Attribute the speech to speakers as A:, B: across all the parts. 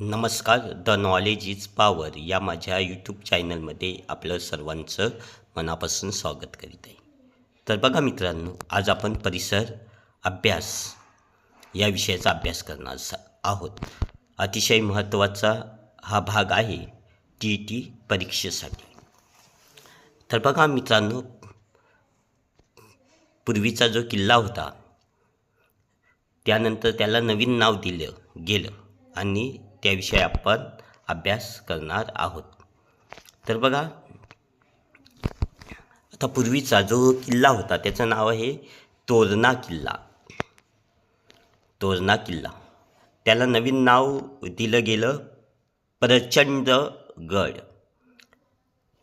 A: नमस्कार the knowledge is power या माझ्या यूट्यूब चॅनलमध्ये आपलं सर्वांचं मनापासून स्वागत करीत आहे. तर बघा मित्रांनो आज आपण परिसर अभ्यास या विषयाचा अभ्यास करणार आहोत. अतिशय महत्त्वाचा हा भाग आहे टी टी परीक्षेसाठी. तर बघा मित्रांनो पूर्वीचा जो किल्ला होता त्यानंतर त्याला नवीन नाव दिलं गेलं आणि त्याविषयी आपण अभ्यास करणार आहोत. तर बघा आता पूर्वीचा जो किल्ला होता त्याचं नाव आहे तोरणा किल्ला. तोरणा किल्ला. त्याला नवीन नाव दिलं गेलं प्रचंड गड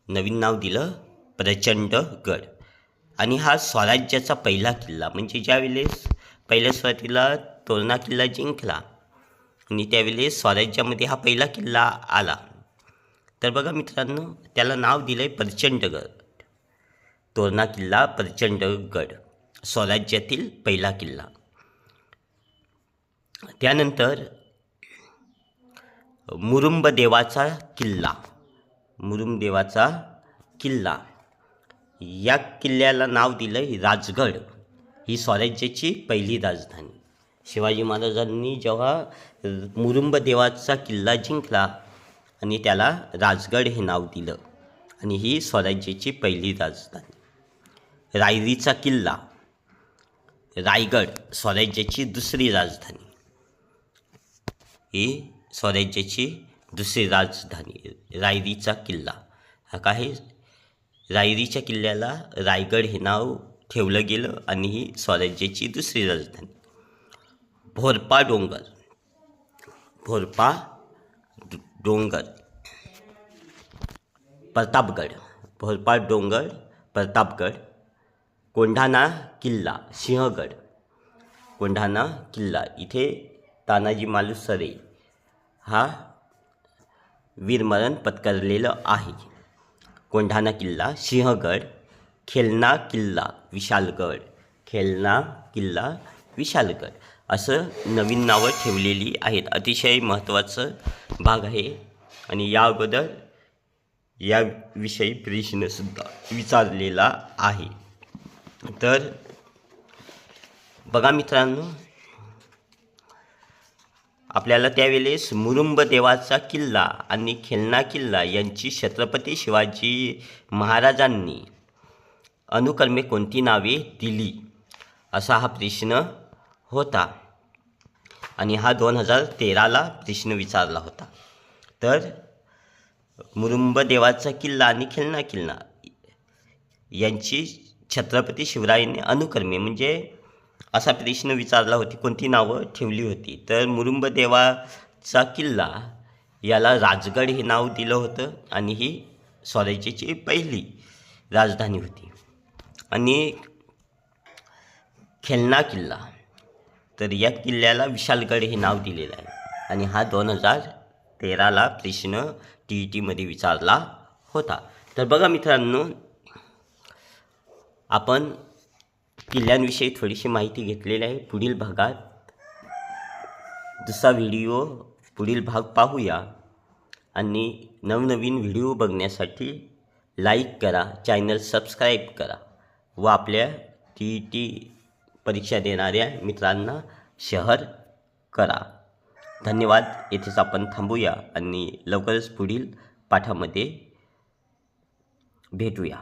A: नवीन नाव दिलं प्रचंड गड आणि हा स्वराज्याचा पहिला किल्ला म्हणजे ज्यावेळेस पहिल्या सुरुवातीला तोरणा किल्ला जिंकला आणि त्यावेळेस स्वराज्यामध्ये हा पहिला किल्ला आला. तर बघा मित्रांनो त्याला नाव दिलं आहे प्रचंडगड तोरणा किल्ला प्रचंडगड स्वराज्यातील पहिला किल्ला. त्यानंतर मुरुंब देवाचा किल्ला मुरुंब देवाचा किल्ला. या किल्ल्याला नाव दिलं आहे राजगड. ही स्वराज्याची पहिली राजधानी. शिवाजी महाराजांनी जेव्हा मुरुंब देवाचा किल्ला जिंकला आणि त्याला राजगड हे नाव दिलं आणि ही स्वराज्याची पहिली राजधानी. रायरीचा किल्ला रायगड स्वराज्याची दुसरी राजधानी. ही स्वराज्याची दुसरी राजधानी रायरीचा किल्ला. हा काय रायरीच्या किल्ल्याला रायगड हे नाव ठेवलं गेलं आणि ही स्वराज्याची दुसरी राजधानी. भोरपा डोंगर भोरपा डो- डोंगर प्रतापगड भोरपा डोंगर प्रतापगड कोंढाणा किल्ला सिंहगड कोंढाणा किल्ला. इथे तानाजी मालुसरे हा वीरमरण पत्करलेलं आहे. कोंढाणा किल्ला सिंहगड खेलना किल्ला विशालगड खेलना किल्ला विशालगड. असं नवीन नावं ठेवलेली आहेत. अतिशय महत्त्वाचं भाग आहे. आणि या अगोदर याविषयी प्रश्नसुद्धा विचारलेला आहे. तर बघा मित्रांनो आपल्याला त्यावेळेस मुरुंब देवाचा किल्ला आणि खेलना किल्ला यांची छत्रपती शिवाजी महाराजांनी अनुक्रमे कोणती नावे दिली? असा हा प्रश्न होता. आणि हा दोन हजार तेराला प्रश्न विचारला होता. तर मुरुंब देवाचा किल्ला आणि खेलना किल्ला यांची छत्रपती शिवरायांनी अनुक्रमे म्हणजे असा प्रश्न विचारला होती कोणती नावं ठेवली होती. तर मुरुंब देवाचा किल्ला याला राजगड हे नाव दिलं होतं आणि ही स्वराज्याची पहिली राजधानी होती. आणि खेलना किल्ला तर या किल्ल्याला विशालगड हे नाव दिलेलं आहे. आणि हा दोन हजार तेराला प्रश्न टी ई टीमध्ये विचारला होता. तर बघा मित्रांनो आपण किल्ल्यांविषयी थोडीशी माहिती घेतलेली आहे. पुढील भागात दुसरा व्हिडिओ पुढील भाग पाहूया. आणि नवनवीन व्हिडिओ बघण्यासाठी लाईक करा चॅनल सबस्क्राईब करा. व आपल्या टी ई टी परीक्षा देणाऱ्या मित्रांना शहर करा. धन्यवाद. येथेच आपण थांबूया आणि लवकरच पुढील पाठामध्ये भेटूया.